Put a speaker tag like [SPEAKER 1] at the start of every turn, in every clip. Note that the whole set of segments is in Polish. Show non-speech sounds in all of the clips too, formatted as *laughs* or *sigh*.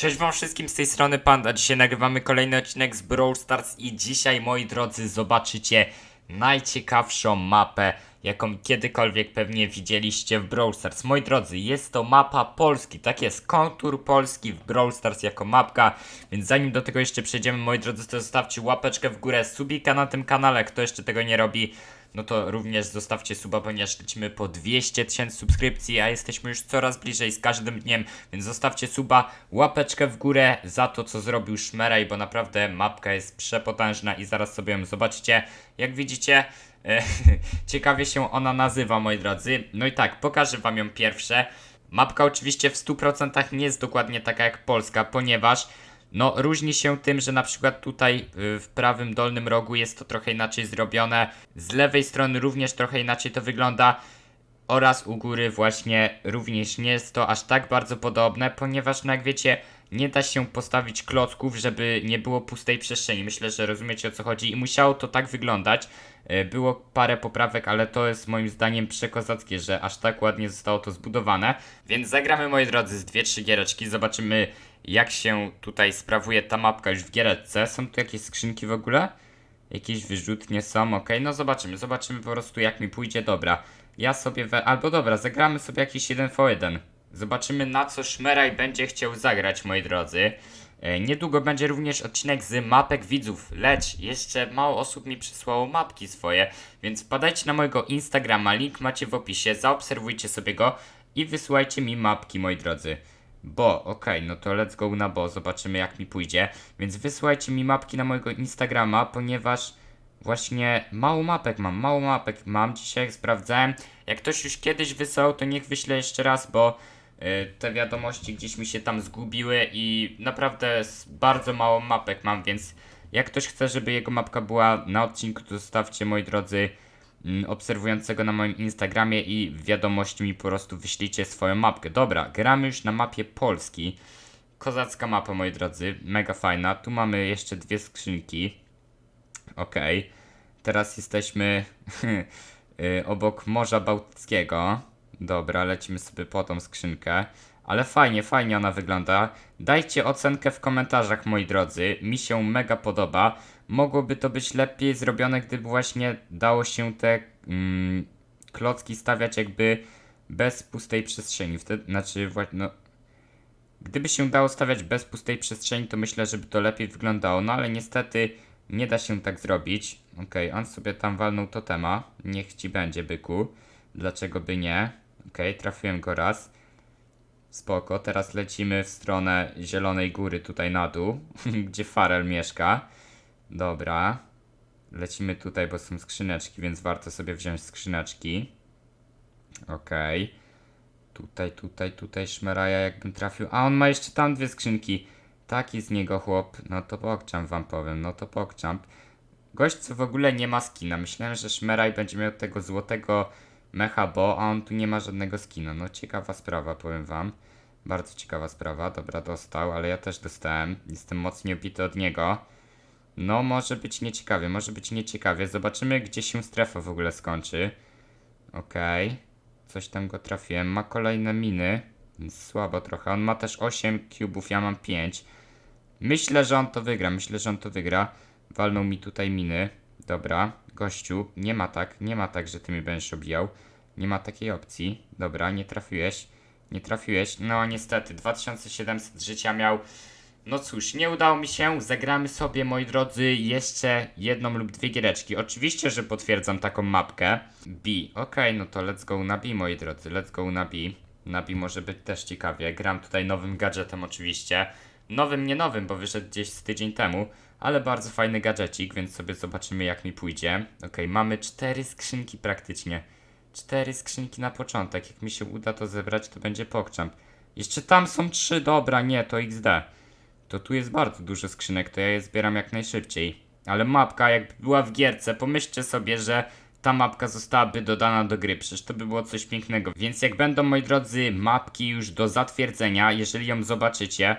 [SPEAKER 1] Cześć wam wszystkim z tej strony Panda. Dzisiaj nagrywamy kolejny odcinek z Brawl Stars i dzisiaj, moi drodzy, zobaczycie najciekawszą mapę, jaką kiedykolwiek pewnie widzieliście w Brawl Stars. Moi drodzy, jest to mapa Polski, tak jest, kontur Polski w Brawl Stars jako mapka, więc zanim do tego jeszcze przejdziemy, moi drodzy, to zostawcie łapeczkę w górę, subika na tym kanale, kto jeszcze tego nie robi, no to również zostawcie suba, ponieważ lecimy po 200 tysięcy subskrypcji, a jesteśmy już coraz bliżej z każdym dniem, więc zostawcie suba, łapeczkę w górę za to, co zrobił Szmeraj, bo naprawdę mapka jest przepotężna i zaraz sobie ją zobaczycie. Jak widzicie, e, *laughs* ciekawie się ona nazywa, moi drodzy. No i tak, pokażę wam ją pierwsze. Mapka oczywiście w 100% nie jest dokładnie taka jak Polska, ponieważ no, różni się tym, że na przykład tutaj y, w prawym dolnym rogu jest to trochę inaczej zrobione. Z lewej strony również trochę inaczej to wygląda. Oraz u góry właśnie również nie jest to aż tak bardzo podobne, ponieważ no jak wiecie, nie da się postawić klocków, żeby nie było pustej przestrzeni. Myślę, że rozumiecie o co chodzi i musiało to tak wyglądać. Y, Było parę poprawek, ale to jest moim zdaniem przekozackie, że aż tak ładnie zostało to zbudowane. Więc zagramy moi drodzy z dwie, trzy giereczki, zobaczymy jak się tutaj sprawuje ta mapka już w giereczce. Są tu jakieś skrzynki w ogóle? Jakieś wyrzutnie są, ok, no zobaczymy, zobaczymy po prostu jak mi pójdzie, dobra. Ja sobie we... albo dobra, zagramy sobie jakiś 1v1. Zobaczymy na co Szmeraj będzie chciał zagrać, moi drodzy. E, Niedługo będzie również odcinek z mapek widzów, lecz jeszcze mało osób mi przysłało mapki swoje, więc wpadajcie na mojego Instagrama, link macie w opisie, zaobserwujcie sobie go i wysyłajcie mi mapki, moi drodzy. Bo, okej, no to let's go na bo, zobaczymy jak mi pójdzie. Więc wysyłajcie mi mapki na mojego Instagrama, ponieważ właśnie mało mapek mam, mało mapek mam. Dzisiaj sprawdzałem. Jak ktoś już kiedyś wysłał, to niech wyśle jeszcze raz, bo te wiadomości gdzieś mi się tam zgubiły i naprawdę bardzo mało mapek mam, więc jak ktoś chce, żeby jego mapka była na odcinku, to zostawcie, moi drodzy, mm, obserwującego na moim Instagramie i wiadomości mi po prostu wyślijcie swoją mapkę. Dobra, gramy już na mapie Polski. Kozacka mapa, moi drodzy, mega fajna. Tu mamy jeszcze dwie skrzynki. Okej. Teraz jesteśmy *laughs* y, obok Morza Bałtyckiego. Dobra, lecimy sobie po tą skrzynkę. Ale fajnie, fajnie ona wygląda. Dajcie ocenkę w komentarzach, moi drodzy. Mi się mega podoba. Mogłoby to być lepiej zrobione, gdyby właśnie dało się te mm, klocki stawiać jakby bez pustej przestrzeni. Wtedy, znaczy, no, Gdyby się dało stawiać bez pustej przestrzeni, to myślę, żeby to lepiej wyglądało. No ale niestety nie da się tak zrobić. Okej, on sobie tam walnął totema. Niech ci będzie, byku. Dlaczego by nie? Okej, trafiłem go raz. Spoko, teraz lecimy w stronę Zielonej Góry, tutaj na dół, *laughs* gdzie Farel mieszka. Dobra. Lecimy tutaj, bo są skrzyneczki, więc warto sobie wziąć skrzyneczki. Okej. Tutaj, tutaj, tutaj szmeraja jakbym trafił. A on ma jeszcze tam dwie skrzynki. Taki z niego chłop. No to pokczam wam powiem, no to pokczam. Gość co w ogóle nie ma skina. Myślałem, że szmeraj będzie miał tego złotego mecha bo, a on tu nie ma żadnego skina. No ciekawa sprawa, powiem wam. Bardzo ciekawa sprawa. Dobra, dostał, ale ja też dostałem. Jestem mocniej obity od niego. No, może być nieciekawie, może być nieciekawie. Zobaczymy, gdzie się strefa w ogóle skończy. Okej. Coś tam go trafiłem. Ma kolejne miny. Słabo trochę. On ma też 8 cubów, ja mam 5. Myślę, że on to wygra. Myślę, że on to wygra. Walnął mi tutaj miny. Dobra, gościu, nie ma tak, nie ma tak, że ty mi będziesz obijał. Nie ma takiej opcji. Dobra, nie trafiłeś. Nie trafiłeś. No niestety, 2700 życia miał. No cóż, nie udało mi się. Zagramy sobie, moi drodzy, jeszcze jedną lub dwie giereczki. Oczywiście, że potwierdzam taką mapkę. B. Okej, no to let's go na B, moi drodzy. Let's go na B. Na B może być też ciekawie. Gram tutaj nowym gadżetem oczywiście. Nowym, nie nowym, bo wyszedł gdzieś z tydzień temu. Ale bardzo fajny gadżecik, więc sobie zobaczymy jak mi pójdzie. Okej, mamy cztery skrzynki praktycznie. Cztery skrzynki na początek. Jak mi się uda to zebrać, to będzie pokczamp. Jeszcze tam są trzy, dobra, nie, to XD. To tu jest bardzo dużo skrzynek, to ja je zbieram jak najszybciej. Ale mapka, jakby była w gierce, pomyślcie sobie, że ta mapka zostałaby dodana do gry, przecież to by było coś pięknego. Więc jak będą, moi drodzy, mapki już do zatwierdzenia, jeżeli ją zobaczycie,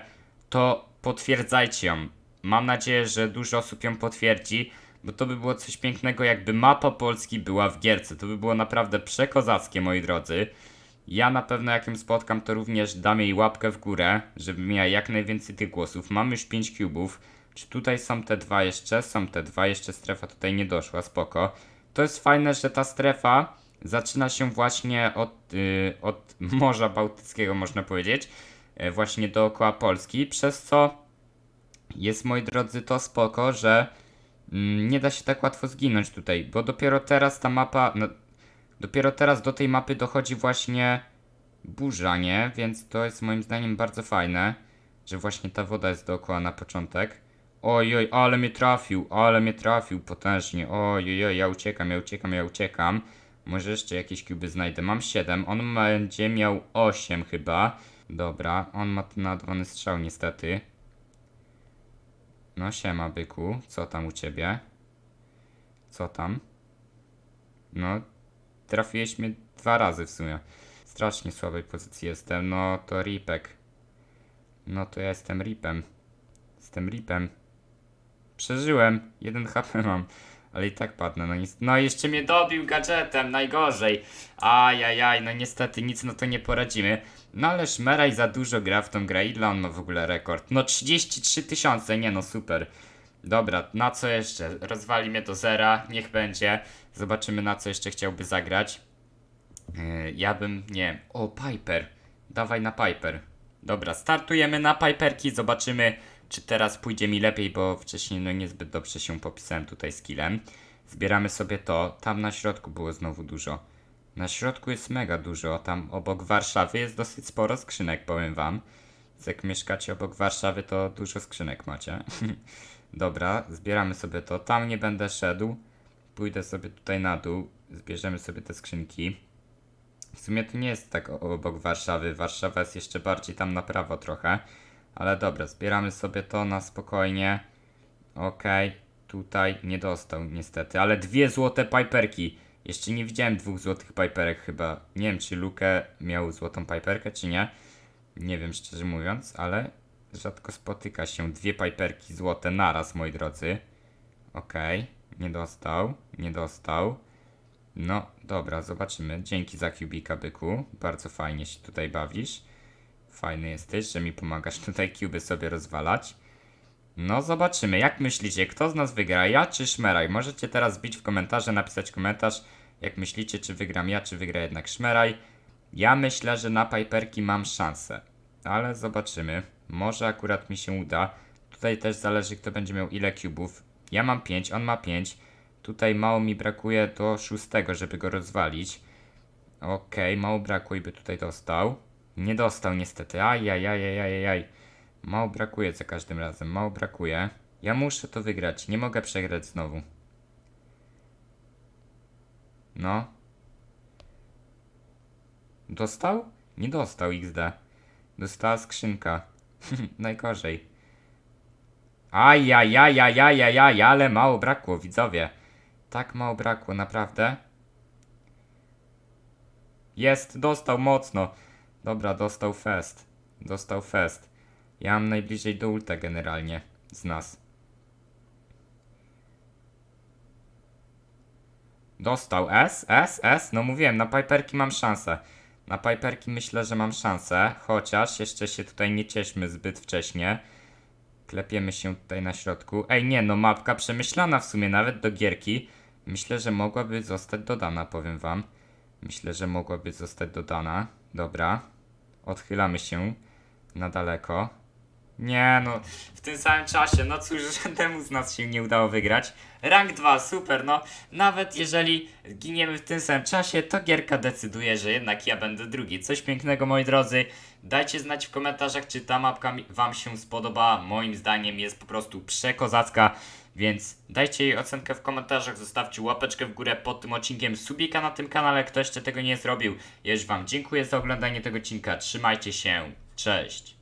[SPEAKER 1] to potwierdzajcie ją. Mam nadzieję, że dużo osób ją potwierdzi, bo to by było coś pięknego, jakby mapa Polski była w gierce. To by było naprawdę przekozackie, moi drodzy. Ja na pewno jak ją spotkam, to również dam jej łapkę w górę, żeby miała jak najwięcej tych głosów. Mam już 5 cubów. Czy tutaj są te dwa jeszcze? Są te dwa, jeszcze strefa tutaj nie doszła, spoko. To jest fajne, że ta strefa zaczyna się właśnie od, y, od *laughs* Morza Bałtyckiego, można powiedzieć, y, właśnie dookoła Polski, przez co jest, moi drodzy, to spoko, że mm, nie da się tak łatwo zginąć tutaj, bo dopiero teraz ta mapa, no, dopiero teraz do tej mapy dochodzi właśnie burza, nie? Więc to jest moim zdaniem bardzo fajne, że właśnie ta woda jest dookoła na początek. Oj, oj, ale mnie trafił, ale mnie trafił potężnie. Oj, oj, oj, ja uciekam, ja uciekam, ja uciekam. Może jeszcze jakieś kuby znajdę. Mam 7, on będzie miał 8 chyba. Dobra, on ma ten nadwany strzał niestety. No siema byku, co tam u ciebie? Co tam? No, trafiłeś mnie dwa razy w sumie. Strasznie słabej pozycji jestem, no to ripek. No to ja jestem ripem. Jestem ripem. Przeżyłem, jeden HP mam, ale i tak padnę. No, no jeszcze mnie dobił gadżetem, najgorzej. Ajajaj, no niestety nic na to nie poradzimy. No ale Szmeraj za dużo gra w tą grę. Ile on ma w ogóle rekord? No 33 tysiące, nie no super. Dobra, na co jeszcze? Rozwali mnie do zera, niech będzie. Zobaczymy na co jeszcze chciałby zagrać. Yy, ja bym, nie o Piper. Dawaj na Piper. Dobra, startujemy na Piperki, zobaczymy czy teraz pójdzie mi lepiej, bo wcześniej no niezbyt dobrze się popisałem tutaj skillem. Zbieramy sobie to, tam na środku było znowu dużo. Na środku jest mega dużo, tam obok Warszawy jest dosyć sporo skrzynek, powiem wam. Jak mieszkacie obok Warszawy, to dużo skrzynek macie. *laughs* Dobra, zbieramy sobie to, tam nie będę szedł. Pójdę sobie tutaj na dół, zbierzemy sobie te skrzynki. W sumie to nie jest tak obok Warszawy. Warszawa jest jeszcze bardziej tam na prawo trochę. Ale dobra, zbieramy sobie to na spokojnie. Okej, tutaj nie dostał niestety, ale dwie złote piperki. Jeszcze nie widziałem dwóch złotych piperek chyba. Nie wiem, czy Luke miał złotą piperkę, czy nie. Nie wiem, szczerze mówiąc, ale rzadko spotyka się dwie piperki złote naraz, moi drodzy. Okej, nie dostał, nie dostał. No, dobra, zobaczymy. Dzięki za kubika, byku. Bardzo fajnie się tutaj bawisz. Fajny jesteś, że mi pomagasz *laughs* tutaj kuby sobie rozwalać. No, zobaczymy. Jak myślicie, kto z nas wygra? Ja czy Szmeraj? Możecie teraz bić w komentarze, napisać komentarz, jak myślicie, czy wygram ja, czy wygra jednak Szmeraj. Ja myślę, że na Piperki mam szansę. Ale zobaczymy. Może akurat mi się uda. Tutaj też zależy, kto będzie miał ile kubów. Ja mam 5, on ma 5. Tutaj mało mi brakuje do szóstego, żeby go rozwalić. Okej, mało brakło i by tutaj dostał. Nie dostał niestety. Ajajajajajaj. Mało brakuje za każdym razem. Mało brakuje. Ja muszę to wygrać. Nie mogę przegrać znowu. No. Dostał? Nie dostał XD. Dostała skrzynka. *laughs* Najgorzej. Ajajajajajajaj, ale mało brakło, widzowie. Tak mało brakło, naprawdę. Jest, dostał mocno. Dobra, dostał fest. Dostał fest. Ja mam najbliżej do ulta generalnie z nas. Dostał S, S, S. No mówiłem, na Piperki mam szansę. Na Piperki myślę, że mam szansę, chociaż jeszcze się tutaj nie cieszmy zbyt wcześnie. Klepiemy się tutaj na środku. Ej, nie, no mapka przemyślana w sumie, nawet do gierki. Myślę, że mogłaby zostać dodana, powiem wam. Myślę, że mogłaby zostać dodana. Dobra. Odchylamy się na daleko. Nie no, w tym samym czasie, no cóż, *laughs* żadnemu z nas się nie udało wygrać. Rank 2, super, no. Nawet jeżeli giniemy w tym samym czasie, to gierka decyduje, że jednak ja będę drugi. Coś pięknego, moi drodzy. Dajcie znać w komentarzach, czy ta mapka wam się spodobała. Moim zdaniem jest po prostu przekozacka. Więc dajcie jej ocenkę w komentarzach, zostawcie łapeczkę w górę pod tym odcinkiem, subika na tym kanale, kto jeszcze tego nie zrobił. Już wam dziękuję za oglądanie tego odcinka, trzymajcie się, cześć.